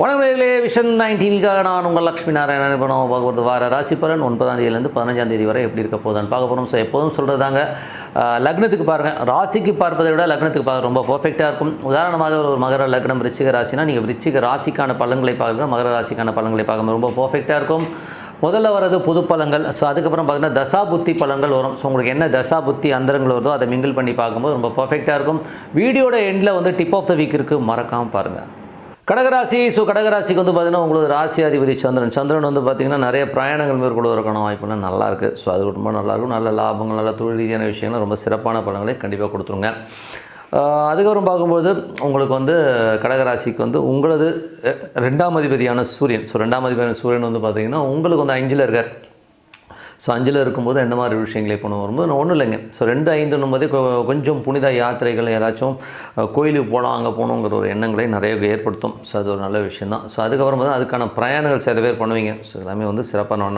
வணக்கங்களே vision nine டிவிக்காக நான் உங்கள் லக்ஷ்மி நாராயணன் இப்போ நம்ம பார்க்க போகிறது வார ராசி பலன் ஒன்பதாம் தேதியிலேருந்து பதினஞ்சாம் தேதி வரை எப்படி இருக்க போதான்னு பார்க்க போகிறோம் ஸோ எப்போதும் சொல்கிறதாங்க லக்னத்துக்கு பாருங்கள் ராசிக்கு பார்ப்பதை விட லக்னத்துக்கு பார்க்க ரொம்ப பர்ஃபெக்டாக இருக்கும். உதாரணமாக ஒரு மகர லக்னம் ரிச்சிக ராசினா நீங்கள் ரிச்சிக ராசிக்கான பலன்களை பார்க்குறோம் மகர ராசிக்கான பலன்களை பார்க்கும்போது ரொம்ப பர்ஃபெக்டாக இருக்கும். முதல்ல வர்றது புது பழங்கள் ஸோ அதுக்கப்புறம் பார்த்தீங்கன்னா தசா புத்தி பழங்கள் வரும். ஸோ உங்களுக்கு என்ன தசா புத்தி அந்தரங்கள் வருதோ அதை மிங்கிள் பண்ணி பார்க்கும்போது ரொம்ப பர்ஃபெக்டாக இருக்கும். வீடியோட எண்டில் வந்து டிப் ஆஃப் த வீக் இருக்குது மறக்காமல் பாருங்கள் கடகராசி ஸோ கடகராசிக்கு வந்து பார்த்திங்கன்னா உங்களுக்கு ராசி அதிபதி சந்திரன். சந்திரன் வந்து பார்த்தீங்கன்னா நிறைய பிரயாணங்கள் மேற்கொள்வதற்கான வாய்ப்புலாம் நல்லா இருக்குது ஸோ அது ரொம்ப நல்லாயிருக்கும் நல்ல லாபங்கள் நல்ல தொழில் ரீதியான விஷயங்கள் ரொம்ப சிறப்பான பலன்களை கண்டிப்பாக கொடுத்துருங்க. அதுக்கப்புறம் பார்க்கும்போது உங்களுக்கு வந்து கடகராசிக்கு வந்து உங்களது ரெண்டாம் அதிபதியான சூரியன். ஸோ ரெண்டாம் அதிபதியான சூரியன் வந்து பார்த்தீங்கன்னா உங்களுக்கு வந்து அஞ்சில் இருக்கார். ஸோ அஞ்சில் இருக்கும்போது என்ன மாதிரி விஷயங்களை பண்ண வரும்போது ஒன்றும் இல்லைங்க. ஸோ ரெண்டு ஐந்துன்னும் போதே கொஞ்சம் புனித யாத்திரைகள் ஏதாச்சும் கோயிலுக்கு போகலாம் அங்கே போகணுங்கிற ஒரு எண்ணங்களை நிறைய ஏற்படுத்தும். ஸோ அது ஒரு நல்ல விஷயம் தான். ஸோ அதுக்கப்புறம் வந்து அதுக்கான பிரயாணங்கள் சில பேர் பண்ணுவீங்க. ஸோ எல்லாமே வந்து சிறப்பாக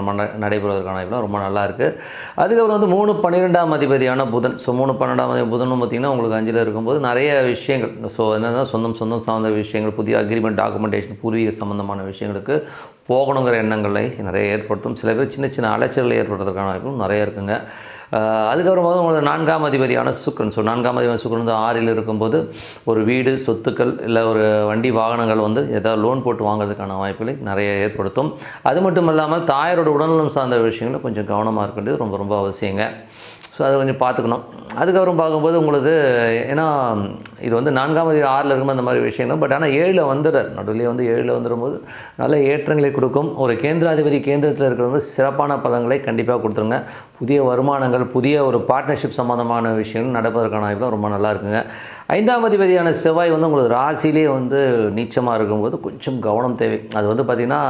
நடைபெறுவதற்கான வாய்ப்புலாம் ரொம்ப நல்லா இருக்குது அதுக்கப்புறம் வந்து மூணு பன்னிரெண்டாம் அதிபதியான புதன். ஸோ மூணு பன்னெண்டாம் அதிபதி புதனும் பார்த்திங்கன்னா உங்களுக்கு அஞ்சில் இருக்கும்போது நிறைய விஷயங்கள். ஸோ என்னென்னா சொந்தம் சொந்தம் சார்ந்த விஷயங்கள் புதிய அக்ரிமெண்ட் டாக்குமெண்டேஷன் பூர்வீக சம்மந்தமான விஷயங்களுக்கு போகணுங்கிற எண்ணங்களை நிறைய ஏற்படுத்தும். சில பேர் சின்ன சின்ன அலைச்சல்களை ஏற்படுறதுக்கான வாய்ப்பும் நிறைய இருக்குங்க. அதுக்கப்புறமா அதுக்கப்புறம் உங்களுக்கு நான்காம் அதிபதியான சுக்கரன். ஸோ நான்காம் அதிபதியான சுக்கரன் வந்து ஆறில் இருக்கும்போது ஒரு வீடு சொத்துக்கள் இல்லை ஒரு வண்டி வாகனங்கள் வந்து ஏதாவது லோன் போட்டு வாங்குறதுக்கான வாய்ப்புகளை நிறைய ஏற்படுத்தும். அது மட்டும் இல்லாமல் தாயாரோட உடல்நலம் சார்ந்த விஷயங்களும் கொஞ்சம் கவனமாக இருக்கின்றது ரொம்ப ரொம்ப அவசியங்க. ஸோ அதை கொஞ்சம் பார்த்துக்கணும். அதுக்கப்புறம் பார்க்கும்போது உங்களுக்கு ஏன்னா இது வந்து நான்காம் தேதி ஆறில் இருக்கும்போது அந்த மாதிரி விஷயங்கள். பட் ஆனால் ஏழில் வந்துடுறார். நடுவில் வந்து ஏழில் வந்துடும்போது நல்ல ஏற்றங்களை கொடுக்கும். ஒரு கேந்திராதிபதி கேந்திரத்தில் இருக்கிறவங்க சிறப்பான பலன்களை கண்டிப்பாக கொடுத்துருங்க. புதிய வருமானங்கள் புதிய ஒரு பார்ட்னர்ஷிப் சம்மந்தமான விஷயங்கள் நடப்பதற்கான வாய்ப்புலாம் ரொம்ப நல்லா இருக்குங்க. ஐந்தாம் அதிபதியான செவ்வாய் வந்து உங்களுக்கு ராசியிலே வந்து நீச்சமாக இருக்கும்போது கொஞ்சம் கவனம் தேவை. அது வந்து பார்த்திங்கன்னா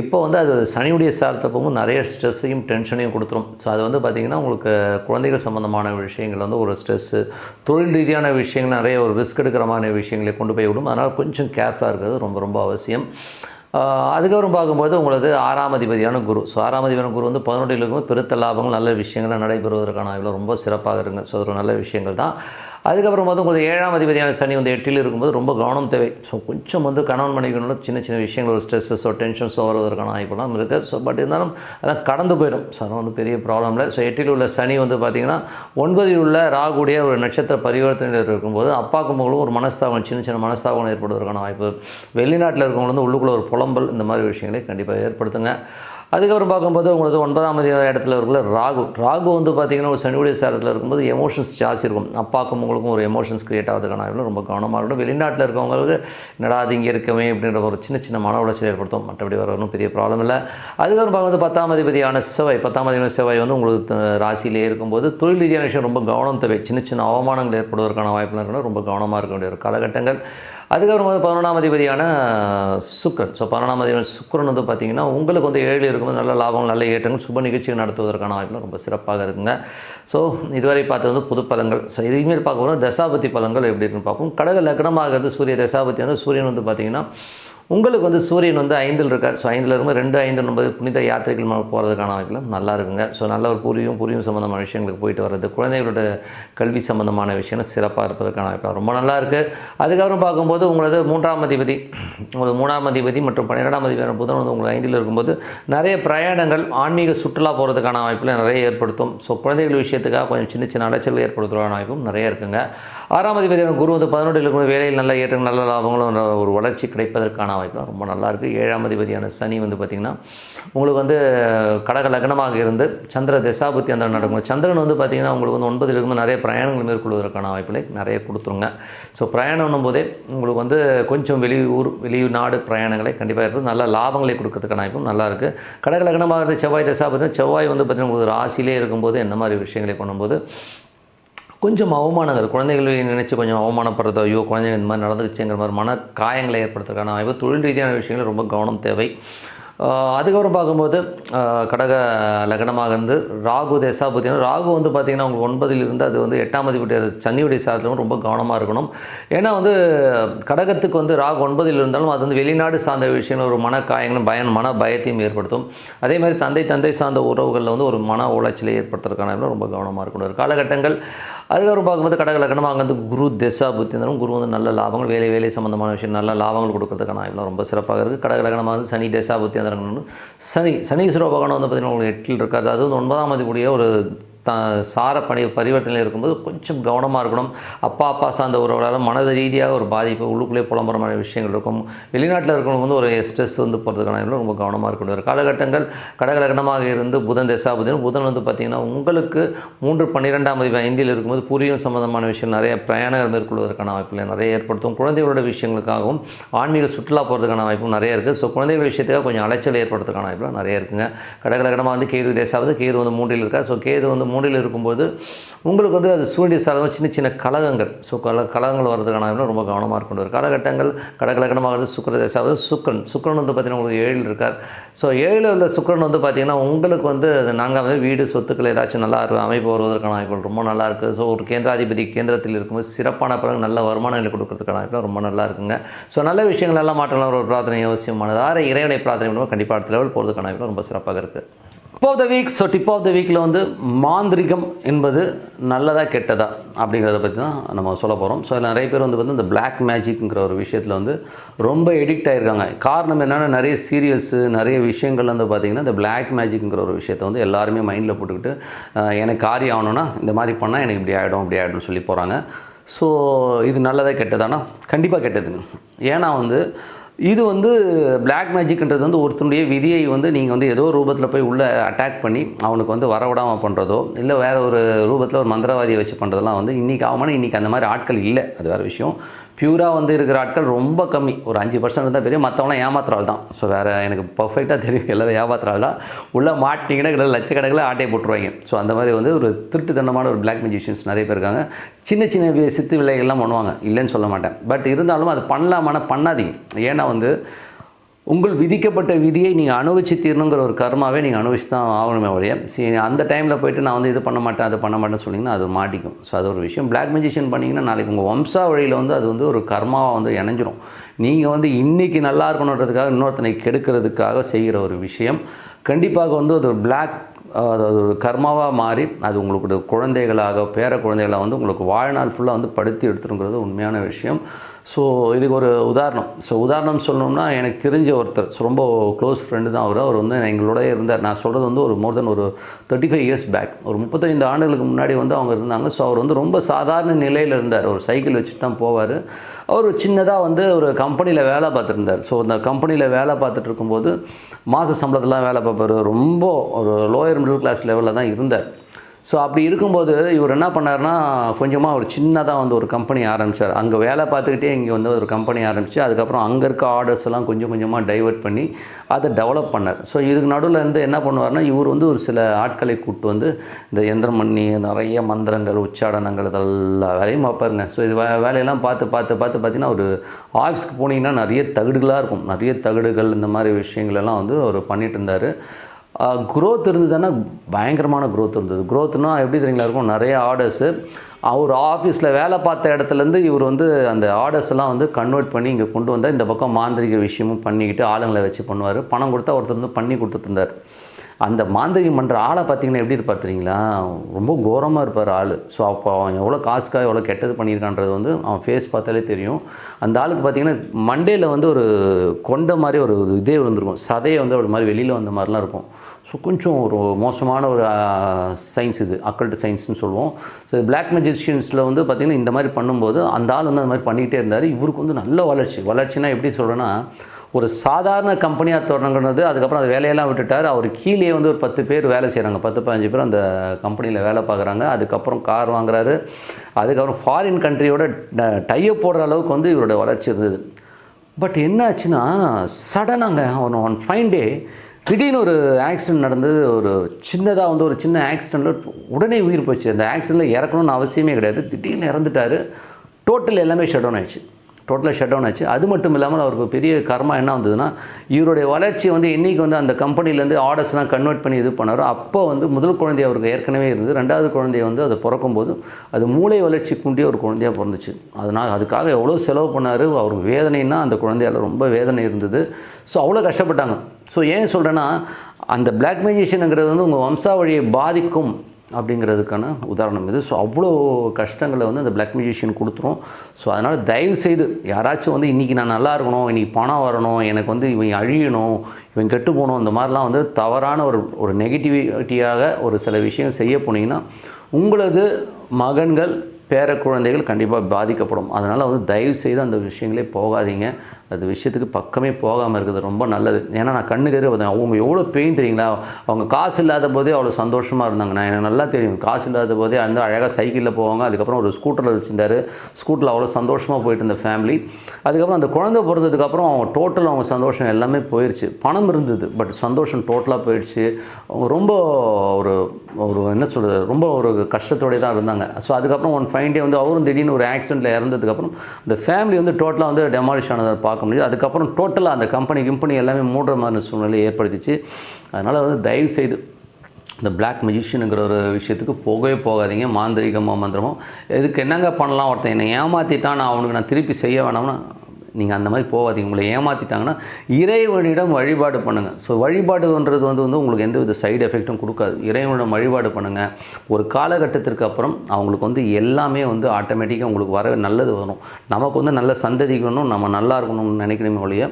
இப்போ வந்து அது சனியுடைய சாரத்தில் போகும்போது நிறைய ஸ்ட்ரெஸ்ஸையும் டென்ஷனையும் கொடுத்துரும். ஸோ அது வந்து பார்த்திங்கன்னா உங்களுக்கு குழந்தைகள் சம்மந்தமான விஷயங்கள் வந்து ஒரு ஸ்ட்ரெஸ்ஸு தொழில் ரீதியான விஷயங்கள் நிறைய ஒரு ரிஸ்க் எடுக்கிற மாதிரி விஷயங்களை கொண்டு போய் விடும். அதனால் கொஞ்சம் கேர்ஃபுல்லாக இருக்கிறது ரொம்ப ரொம்ப அவசியம். அதுக்கப்புறம் பார்க்கும்போது உங்களது ஆறாம் அதிபதியான குரு. ஸோ ஆறாம் அதிபதியான குரு வந்து பதினொன்றில் இருக்கும்போது பெருத்த லாபங்கள் நல்ல விஷயங்கள் நடைபெறுவதற்கான இவ்வளோ ரொம்ப சிறப்பாக இருங்க ஸோ ஒரு நல்ல விஷயங்கள் தான். அதுக்கப்புறம் வந்து உங்களுக்கு ஏழாம் அதிபதியான சனி வந்து எட்டில் இருக்கும்போது ரொம்ப கவனம் தேவை. ஸோ கொஞ்சம் வந்து கணவன் மனைவிகளோட சின்ன சின்ன விஷயங்கள் ஒரு ஸ்ட்ரெஸ்ஸோ டென்ஷன்ஸோ வருவதற்கான வாய்ப்புலாம் இருக்குது ஸோ பட் இருந்தாலும் அதெல்லாம் கடந்து போயிடும். ஸோ அது வந்து பெரிய ப்ராப்ளம் இல்லை. ஸோ எட்டில் உள்ள சனி வந்து பார்த்திங்கன்னா ஒன்பதில் உள்ள ராகுடைய ஒரு நட்சத்திர பரிவர்த்தனையில் இருக்கும்போது அப்பாக்கும் மகளும் ஒரு மனஸ்தாபம் சின்ன சின்ன மனஸ்தாபம் ஏற்படுவதற்கான வாய்ப்பு. வெளிநாட்டில் இருக்கவங்க வந்து உள்ளுக்குள்ள ஒரு புலம்பல் இந்த மாதிரி விஷயங்களை கண்டிப்பாக ஏற்படுத்துங்க. அதுக்கப்புறம் பார்க்கும்போது உங்களுக்கு ஒன்பதாம் அதிக இடத்துல இருக்கிற ராகு. ராகு வந்து பார்த்திங்கன்னா ஒரு சனியுடைய சேரத்தில் இருக்கும்போது எமோஷன்ஸ் ஜாஸ்தி இருக்கும். அப்பாக்கும் உங்களுக்கும் ஒரு எமோஷன்ஸ் க்ரியேட் ஆகிறதுக்கான ரொம்ப கவனமாக இருக்கணும். வெளிநாட்டில் இருக்கவங்களுக்கு என்னடா அது இங்கே இருக்கவே அப்படின்ற ஒரு சின்ன சின்ன மன உளைச்சல் ஏற்படுத்தும். மற்றபடி வர ஒன்றும் பெரிய ப்ராப்ளம் இல்லை. அதுக்கப்புறம் பார்க்கும்போது பத்தாம் அதிபதியான செவ்வாய் பத்தாம் அதிபதியான செவ்வாய் வந்து உங்களுக்கு ராசியிலே இருக்கும்போது தொழில் ரீதியான விஷயம் ரொம்ப கவனம் தேவை. சின்ன சின்ன அவமானங்கள் ஏற்படுவதற்கான வாய்ப்புலாம் இருக்கணும். ரொம்ப கவனமாக இருக்க வேண்டிய ஒரு காலகட்டங்கள். அதுக்கப்புறம் வந்து பதினொன்றாம் அதிபதியான சுக்கரன். ஸோ பதினொன்றாம் அதிபதி சுக்கரன் வந்து பார்த்திங்கன்னா உங்களுக்கு வந்து ஏழு இருக்கும்போது நல்ல லாபம் நல்ல ஏற்றங்கள் சுப நிகழ்ச்சிகள் நடத்துவதற்கான வாய்ப்புலாம் ரொம்ப சிறப்பாக இருக்குங்க. ஸோ இதுவரை பார்த்தது வந்து புது பலங்கள் ஸோ இதுமாரி பார்க்கும்போது தசாபதி பலங்கள் எப்படி இருக்குன்னு பார்ப்போம். கடக லக்னமாகிறது சூரிய தசாபதி வந்து சூரியன் வந்து பார்த்திங்கன்னா உங்களுக்கு வந்து சூரியன் வந்து ஐந்தில் இருக்கார். ஸோ ஐந்தில் இருக்கும்போது ரெண்டு ஐந்து ஒன்பது புனித யாத்திரைகள் மேலே போகிறதுக்கான வாய்ப்புலாம் நல்லா இருக்குங்க. ஸோ நல்ல ஒரு புரியும் புரியும் சம்மந்தமான விஷயங்களுக்கு போயிட்டு வர்றது குழந்தைகளோட கல்வி சம்மந்தமான விஷயங்கள் சிறப்பாக இருப்பதற்கான வாய்ப்பு ரொம்ப நல்லா இருக்குது அதுக்கப்புறம் பார்க்கும்போது உங்களது மூன்றாம் அதிபதி உங்களது மூணாம் அதிபதி மற்றும் பன்னிரெண்டாம் அதிபதி புதன் வந்து உங்களுக்கு ஐந்தில் இருக்கும்போது நிறைய பிரயாணங்கள் ஆன்மீக சுற்றுலா போகிறதுக்கான வாய்ப்பில் நிறைய ஏற்படுத்தும். ஸோ குழந்தைகள் விஷயத்துக்காக கொஞ்சம் சின்ன சின்ன அலைச்சல் ஏற்படுத்துவதற்கான வாய்ப்பும் நிறைய இருக்குங்க. ஆறாம் அதிபதியான குரு வந்து பதினொன்றில் இருக்கும்போது வேலையில் நல்ல ஏற்ற நல்ல லாபங்களும் ஒரு வளர்ச்சி கிடைப்பதற்கான வாய்ப்புலாம் ரொம்ப நல்லா இருக்குது ஏழாம் அதிபதியான சனி வந்து பார்த்திங்கன்னா உங்களுக்கு வந்து கடக லக்னமாக இருந்து சந்திர திசாபுத்தி அந்த நடக்கும். சந்திரன் வந்து பார்த்திங்கன்னா உங்களுக்கு வந்து ஒன்பதில் இருக்கும்போது நிறைய பிரயாணங்கள் மேற்கொள்வதற்கான வாய்ப்புகளை நிறைய கொடுத்துருங்க. ஸோ பிரயாணம் போதே உங்களுக்கு வந்து கொஞ்சம் வெளியூர் வெளியூர் நாடு பிரயாணங்களை கண்டிப்பாக இருக்குது நல்ல லாபங்களை கொடுக்கறதுக்கான வாய்ப்பும் நல்லாயிருக்கு. கடக லக்னமாக இருந்து செவ்வாய் தசாபதி செவ்வாய் வந்து பார்த்திங்கன்னா உங்களுக்கு ராசியிலே இருக்கும்போது என்ன மாதிரி விஷயங்களை பண்ணும்போது கொஞ்சம் அவமானங்கள் குழந்தைகளை நினச்சி கொஞ்சம் அவமானப்படுறதோ ஐயோ குழந்தைங்க இந்த மாதிரி நடந்துச்சுங்கிற மாதிரி மன காயங்களை ஏற்படுத்துறதுக்கான வாய்ப்பு தொழில் ரீதியான விஷயங்கள் ரொம்ப கவனம் தேவை. அதுக்கப்புறம் பார்க்கும்போது கடக லக்னமாக இருந்து ராகு தேசா பார்த்திங்கன்னா ராகு வந்து பார்த்திங்கன்னா உங்களுக்கு ஒன்பதில் இருந்து அது வந்து எட்டாம் அதிபதி சனியுடைய சாதத்திலும் ரொம்ப கவனமாக இருக்கணும். ஏன்னா வந்து கடகத்துக்கு வந்து ராகு ஒன்பதில் இருந்தாலும் அது வந்து வெளிநாடு சார்ந்த விஷயங்கள் ஒரு மன காயங்களும் பயம் மன பயத்தையும் ஏற்படுத்தும். அதே மாதிரி தந்தை தந்தை சார்ந்த உறவுகளில் வந்து ஒரு மன உளைச்சலை ஏற்படுத்துறதுக்கான ரொம்ப கவனமாக இருக்கணும். ஒரு காலகட்டங்கள் அதுக்கப்புறம் பார்க்கும்போது கடக லக்னமாக வந்து குரு திசா புத்தி குரு வந்து நல்ல லாபங்கள் வேலை வேலை சம்மந்தமான விஷயம் நல்ல லாபங்கள் கொடுக்கறதுக்கான ரொம்ப சிறப்பாக இருக்குது கடக லக்னமாக வந்து சனி திசா புத்தி இறங்கணும்னு. சனி சனீஸ்வர பகவான் வந்து பார்த்திங்கன்னா உங்களுக்கு எட்டில் இருக்காது அது வந்து ஒன்பதாம் அதிபதிய ஒரு த சார பணி பரிவர்த்தனையில் இருக்கும்போது கொஞ்சம் கவனமாக இருக்கணும். அப்பா அப்பா சார்ந்த உறவுகளால் மனது ரீதியாக ஒரு பாதிப்பு உள்ளுக்குள்ளே புலம்புற மாதிரி விஷயங்கள் இருக்கும். வெளிநாட்டில் இருக்கிறவங்க வந்து ஒரு ஸ்ட்ரெஸ் வந்து போகிறதுக்கான ரொம்ப கவனமாக இருக்கணும். ஒரு காலகட்டங்கள் கடகலகனமாக இருந்து புதன் தசாபுதன் புதன். வந்து பார்த்திங்கன்னா உங்களுக்கு மூன்று பன்னிரெண்டாம் அதிபதி ஐந்தில் இருக்கும்போது புரியும் சம்பந்தமான விஷயம் நிறைய பிரயாணங்கள் மேற்கொள்வதற்கான வாய்ப்புகளை நிறைய ஏற்படுத்தும். குழந்தைகளோட விஷயங்களுக்காகவும் ஆன்மீக சுற்றுலா போகிறதுக்கான வாய்ப்பும் நிறைய இருக்குது ஸோ குழந்தைகள் விஷயத்துக்காக கொஞ்சம் அலைச்சல் ஏற்படுறதுக்கான வாய்ப்புலாம் நிறைய இருக்குங்க. கடகலகனமாக வந்து கேது தேசாவது கேது வந்து மூன்றில் இருக்கா ஸோ கேது வந்து மூன்றில் இருக்கும்போது உங்களுக்கு வந்து அது சூரிய சாதகம் சின்ன சின்ன கழகங்கள் ஸோ கல கழகங்கள் வர்றதுக்கான ரொம்ப கவனமாக இருக்கின்ற காலகட்டங்கள் கடகலகனமாக இருந்து சுக்கர தேசாவது சுக்கரன். சுக்கரன் வந்து பார்த்திங்கன்னா உங்களுக்கு ஏழில் இருக்கார். ஸோ ஏழில் உள்ள சுக்கரன் வந்து பார்த்திங்கன்னா உங்களுக்கு வந்து அது நான்காவது வீடு சொத்துக்கள் ஏதாச்சும் நல்லா இருக்கும் அமைப்பு வருவதற்கான வாய்ப்புகள் ரொம்ப நல்லா இருக்குது ஸோ ஒரு கேந்திராதிபதி கேந்திரத்தில் இருக்கும்போது சிறப்பான பிறகு நல்ல வருமானங்களை கொடுக்கறதுக்கான வாய்ப்புலாம் ரொம்ப நல்லா இருக்குங்க. ஸோ நல்ல விஷயங்கள் எல்லாம் மாற்றலாம் ஒரு பிரார்த்தனை அவசியமானது ஆறு இறைவனை பிரார்த்தனை பண்ணுவோம் கண்டிப்பாக அடுத்த லெவல் போகிறதுக்கான வாய்ப்பு ரொம்ப சிறப்பாக இருக்குது tip of the week so tip of the வீக்கில் வந்து மாந்திரிகம் என்பது நல்லதா கெட்டதா அப்படிங்கிறத பற்றி தான் நம்ம சொல்ல போகிறோம் ஸோ அதில் நிறைய பேர் வந்து வந்து இந்த பிளாக் மேஜிக்ங்கிற ஒரு விஷயத்தில் வந்து ரொம்ப எடிக்ட் ஆகிருக்காங்க காரணம் என்னென்னா நிறைய சீரியல்ஸு நிறைய விஷயங்கள் வந்து பார்த்திங்கன்னா இந்த பிளாக் மேஜிக்ங்கிற ஒரு விஷயத்தை வந்து எல்லாருமே மைண்டில் போட்டுக்கிட்டு எனக்கு காரியம் ஆகணும்னா இந்த மாதிரி பண்ணால் எனக்கு இப்படி ஆகிடும் இப்படி ஆகிடும்னு சொல்லி போகிறாங்க ஸோ இது நல்லதா கெட்டதானா? கண்டிப்பாக கெட்டதுங்க. ஏன்னா வந்து இது வந்து பிளாக் மேஜிக்ன்றது வந்து ஒருத்தனுடைய விதியை வந்து நீங்கள் வந்து ஏதோ ரூபத்தில் போய் உள்ளே அட்டாக் பண்ணி அவனுக்கு வந்து வரவிடாமல் பண்ணுறதோ இல்லை வேறு ஒரு ரூபத்தில் ஒரு மந்திரவாதியை வச்சு பண்ணுறதெல்லாம் வந்து இன்றைக்கி ஆகமான இன்றைக்கி அந்த மாதிரி ஆட்கள் இல்லை. அது வேறு விஷயம். பியூராக வந்து இருக்கிற ஆட்கள் ரொம்ப கம்மி. ஒரு அஞ்சு பர்சன்ட் இருந்தால் பெரிய மற்றவங்களாம் ஏமாத்துறாள் தான். ஸோ வேறு எனக்கு பர்ஃபெக்டாக தெரியும். எல்லாம் ஏமாத்துறாள் தான். உள்ளே மாட்டினீங்கன்னா கிட்ட லட்சக்கணக்கில் ஆட்டையை போட்டுருவாங்க. ஸோ அந்த மாதிரி வந்து ஒரு திருட்டுத்தனமான ஒரு பிளாக் மியூசிஷியன்ஸ் நிறைய பேர் இருக்காங்க. சின்ன சின்ன சித்து விலைகள்லாம் பண்ணுவாங்க. இல்லைன்னு சொல்ல மாட்டேன். பட் இருந்தாலும் அது பண்ணலாமான பண்ணாதீங்க. ஏன்னா வந்து உங்கள் விதிக்கப்பட்ட விதியை நீங்கள் அனுபவிச்சு தீரணுங்கிற ஒரு கர்மாவே நீங்கள் அனுபவிச்சு தான் ஆகணுமே ஒழிய சரி அந்த டைமில் போயிட்டு நான் வந்து இது பண்ண மாட்டேன் அது பண்ண மாட்டேன்னு சொன்னிங்கன்னா அது மாட்டிக்கும். ஸோ அது ஒரு விஷயம். பிளாக் மெஜிஷியன் பண்ணிங்கன்னா நாளைக்கு உங்கள் வம்சா வழியில் வந்து அது வந்து ஒரு கர்மாவாக வந்து இணைஞ்சிரும். நீங்கள் வந்து இன்றைக்கி நல்லா இருக்கணுன்றதுக்காக இன்னொருத்தனை கெடுக்கிறதுக்காக செய்கிற ஒரு விஷயம். கண்டிப்பாக வந்து அது ஒரு பிளாக் அது ஒரு கர்மாவாக மாறி அது உங்களுக்கு குழந்தைகளாக பேர குழந்தைகளாக வந்து உங்களுக்கு வாழ்நாள் ஃபுல்லாக வந்து படுத்தி எடுத்துருங்கிறது உண்மையான விஷயம். ஸோ இதுக்கு ஒரு உதாரணம். ஸோ உதாரணம் சொல்லணும்னா எனக்கு தெரிஞ்ச ஒருத்தர். ஸோ ரொம்ப க்ளோஸ் ஃப்ரெண்டு தான் அவர். அவர் வந்து எங்களோட இருந்தார். நான் சொல்கிறது வந்து ஒரு மோர் தென் ஒரு தேர்ட்டி ஃபைவ் இயர்ஸ் பேக் ஒரு முப்பத்தைந்து ஆண்டுகளுக்கு முன்னாடி வந்து அவங்க இருந்தாங்க. ஸோ அவர் வந்து ரொம்ப சாதாரண நிலையில் இருந்தார். ஒரு சைக்கிள் வச்சுட்டு தான் போவார். அவர் சின்னதாக வந்து ஒரு கம்பெனியில் வேலை பார்த்துருந்தார். ஸோ அந்த கம்பெனியில் வேலை பார்த்துட்டு இருக்கும்போது மாத சம்பளத்தெலாம் வேலை பார்ப்பார். ரொம்ப ஒரு லோயர் மிடில் கிளாஸ் லெவலில் தான் இருந்தார். ஸோ அப்படி இருக்கும்போது இவர் என்ன பண்ணாருன்னா கொஞ்சமாக ஒரு சின்னதாக வந்து ஒரு கம்பெனி ஆரம்பித்தார் அங்கே வேலை பார்த்துக்கிட்டே இங்கே வந்து ஒரு கம்பெனி ஆரம்பித்து அதுக்கப்புறம் அங்கே இருக்க ஆர்டர்ஸ் எல்லாம் கொஞ்சம் கொஞ்சமாக டைவர்ட் பண்ணி அதை டெவலப் பண்ணார். ஸோ இதுக்கு நடுவில் இருந்து என்ன பண்ணுவார்னா இவர் வந்து ஒரு சில ஆட்களை கூப்பிட்டு வந்து இந்த எந்திரம் பண்ணி நிறைய மந்திரங்கள் உச்சாடனங்கள் இதெல்லாம் வேலையும் பார்ப்பாருங்க. ஸோ இது வே- வேலையெல்லாம் பார்த்து பார்த்து பார்த்து பார்த்தீங்கன்னா ஒரு ஆஃபீஸ்க்கு போனீங்கன்னா நிறைய தகடுகளாக இருக்கும். நிறைய தகடுகள் இந்த மாதிரி விஷயங்கள் எல்லாம் வந்து அவர் பண்ணிகிட்டு இருந்தார். க்ரோத் இருந்ததுன்னா பயங்கரமான க்ரோத் இருந்தது. க்ரோத்னா எப்படி தெரியுங்களா இருக்கும்? நிறைய ஆர்டர்ஸு அவர் ஆஃபீஸில் வேலை பார்த்த இடத்துலேருந்து இவர் வந்து அந்த ஆர்டர்ஸ் எல்லாம் வந்து கன்வெர்ட் பண்ணி இங்கே கொண்டு வந்தால் இந்த பக்கம் மாந்திரிக விஷயமும் பண்ணிக்கிட்டு ஆளுங்களை வச்சு பண்ணுவார். பணம் கொடுத்தா ஒருத்தர் வந்து பண்ணி கொடுத்துருந்தார் அந்த மாந்திரிகம் பண்ணுற ஆளை பார்த்தீங்கன்னா எப்படி இருப்பார் தெரியுங்களா? ரொம்ப கோரமாக இருப்பார் ஆள். ஸோ அப்போ அவன் எவ்வளோ காசுக்காக எவ்வளோ கெட்டது பண்ணியிருக்கான்றது வந்து அவன் ஃபேஸ் பார்த்தாலே தெரியும். அந்த ஆளுக்கு பார்த்தீங்கன்னா மண்டேல வந்து ஒரு கொண்ட மாதிரி ஒரு இதே விழுந்திருக்கும் சதையை வந்து ஒரு மாதிரி வெளியில் வந்த மாதிரிலாம் இருக்கும். ஸோ கொஞ்சம் ஒரு மோசமான ஒரு சயின்ஸ் இது அக்கல்ட் சயின்ஸ்னு சொல்லுவோம். ஸோ பிளாக் மெஜிஷியன்ஸில் வந்து பார்த்திங்கன்னா இந்த மாதிரி பண்ணும்போது அந்த ஆள் வந்து அந்த மாதிரி பண்ணிக்கிட்டே இருந்தார். இவருக்கு வந்து நல்ல வளர்ச்சி. வளர்ச்சினா எப்படி சொல்கிறேன்னா ஒரு சாதாரண கம்பெனியாக தொடங்கினது அதுக்கப்புறம் அந்த வேலையெல்லாம் விட்டுட்டார். அவர் கீழே வந்து ஒரு பத்து பேர் வேலை செய்கிறாங்க பத்து பதினஞ்சு பேர் அந்த கம்பெனியில் வேலை பார்க்குறாங்க அதுக்கப்புறம் கார் வாங்குறாரு. அதுக்கப்புறம் ஃபாரின் கண்ட்ரியோட டைப் போடுற அளவுக்கு வந்து இவரோட வளர்ச்சி இருந்தது. பட் என்ன ஆச்சுன்னா சடனாங்க அவன் ஒன் ஃபைன் டே திடீர்னு ஒரு ஆக்சிடென்ட் நடந்தது ஒரு சின்னதாக வந்து ஒரு சின்ன ஆக்சிடெண்ட்டில் உடனே உயிர் போச்சு. அந்த ஆக்சிடெண்ட்டில் இறக்கணும்னு அவசியமே கிடையாது. திடீர்னு இறந்துட்டார். டோட்டல் எல்லாமே ஷட் டவுன் ஆயிடுச்சு. டோட்டலாக ஷட் டவுன் ஆச்சு. அது மட்டும் இல்லாமல் அவருக்கு பெரிய கர்மா என்ன வந்ததுன்னா இவருடைய வளர்ச்சி வந்து என்றைக்கு வந்து அந்த கம்பெனிலேருந்து ஆர்டர்ஸ்லாம் கன்வெர்ட் பண்ணி இது பண்ணாரோ. அப்போ வந்து முதல் குழந்தை அவருக்கு ஏற்கனவே இருந்து ரெண்டாவது குழந்தைய வந்து அதை பிறக்கும்போது அது மூளை வளர்ச்சி குண்டிய ஒரு குழந்தையாக பிறந்துச்சு. அதனால் அதுக்காக எவ்வளோ செலவு பண்ணார் அவருக்கு வேதனைன்னா அந்த குழந்தையால் ரொம்ப வேதனை இருந்தது. ஸோ அவ்வளோ கஷ்டப்பட்டாங்க. ஸோ ஏன் சொல்கிறேன்னா அந்த பிளாக் மேஜிஷியனுங்கிறது வந்து உங்கள் வம்சாவழியை பாதிக்கும் அப்படிங்கிறதுக்கான உதாரணம் இது. ஸோ அவ்வளோ கஷ்டங்களை வந்து அந்த பிளாக் மியூசிஷியன் கொடுத்துரும். ஸோ அதனால் தயவு செய்து யாராச்சும் வந்து இன்றைக்கி நான் நல்லா இருக்கணும் இன்றைக்கி பணம் வரணும் எனக்கு வந்து இவன் அழியணும் இவன் கெட்டு போகணும் இந்த மாதிரிலாம் வந்து தவறான ஒரு ஒரு நெகட்டிவிட்டியாக ஒரு சில விஷயம் செய்ய போனீங்கன்னா உங்களது மகன்கள் பேர குழந்தைகள் கண்டிப்பாக பாதிக்கப்படும். அதனால் வந்து தயவு செய்து அந்த விஷயங்களே போகாதீங்க. அது விஷயத்துக்கு பக்கமே போகாமல் இருக்கிறது ரொம்ப நல்லது. ஏன்னா நான் கண்ணுக்கு எதிர பார்த்தேன் அவங்க எவ்வளோ பெயின் தெரியுங்களா? அவங்க காசு இல்லாத போதே அவ்வளோ சந்தோஷமாக இருந்தாங்க நான் எனக்கு நல்லா தெரியும். காசு இல்லாத போதே அந்த அழகாக சைக்கிளில் போவாங்க. அதுக்கப்புறம் ஒரு ஸ்கூட்டரில் வச்சிருந்தார். ஸ்கூட்டரில் அவ்வளோ சந்தோஷமாக போயிட்டு இருந்த ஃபேமிலி அதுக்கப்புறம் அந்த குழந்தை பிறந்ததுக்கப்புறம் அவங்க டோட்டல் அவங்க சந்தோஷம் எல்லாமே போயிடுச்சு பணம் இருந்தது பட் சந்தோஷம் டோட்டலாக போயிடுச்சு அவங்க ரொம்ப ஒரு ஒரு என்ன சொல்கிறது ரொம்ப ஒரு கஷ்டத்தோடய தான் இருந்தாங்க. ஸோ அதுக்கப்புறம் ஒன் ஃபைன் டே வந்து அவரும் திடீர்னு ஒரு ஆக்சிடெண்ட்டில் இறந்ததுக்கப்புறம் இந்த ஃபேமிலி வந்து டோட்டலாக வந்து டெமாலிஷ் ஆனதை பார்க்க முடியுது. அதுக்கப்புறம் டோட்டலாக அந்த கம்பெனி கிம்பெனி எல்லாமே மூடுற மாதிரி சூழ்நிலை ஏற்படுத்திச்சு. அதனால் வந்து தயவு செய்து இந்த பிளாக் மெஜிஷியனுங்கிற ஒரு விஷயத்துக்கு போகவே போகாதீங்க. மாந்திரிகமோ மந்திரமோ இதுக்கு என்னங்க பண்ணலாம் ஒருத்தன்? என்னை ஏமாற்றிட்டான் நான் அவனுக்கு நான் திருப்பி செய்ய வேணாம்னா நீங்கள் அந்த மாதிரி போகாதீங்க உங்களை ஏமாற்றிட்டாங்கன்னா இறைவனிடம் வழிபாடு பண்ணுங்கள் ஸோ வழிபாடுன்றது வந்து வந்து உங்களுக்கு எந்த வித சைடு எஃபெக்ட்டும் கொடுக்காது. இறைவனிடம் வழிபாடு பண்ணுங்கள் ஒரு காலகட்டத்திற்கு அப்புறம் அவங்களுக்கு வந்து எல்லாமே வந்து ஆட்டோமேட்டிக்காக உங்களுக்கு வர நல்லது வரும். நமக்கு வந்து நல்ல சந்ததிக்கணும் நம்ம நல்லா இருக்கணும்னு நினைக்கணுமே ஒழிய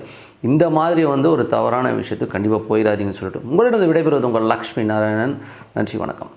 இந்த மாதிரி வந்து ஒரு தவறான விஷயத்துக்கு கண்டிப்பாக போயிடாதீங்கன்னு சொல்லிட்டு. உங்களிடம் விடைபெறுவது உங்கள் லக்ஷ்மி நாராயணன். நன்றி வணக்கம்.